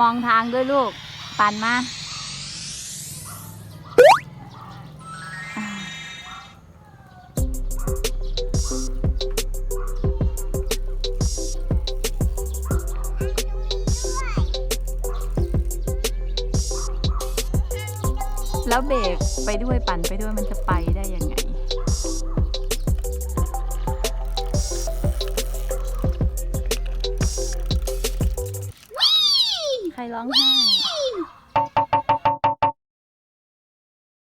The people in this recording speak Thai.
มองทางด้วยลูก ปั่นมาแล้วเบรกไปด้วยปั่นไปด้วยมันจะไปได้ยังไง ใครร้องไห้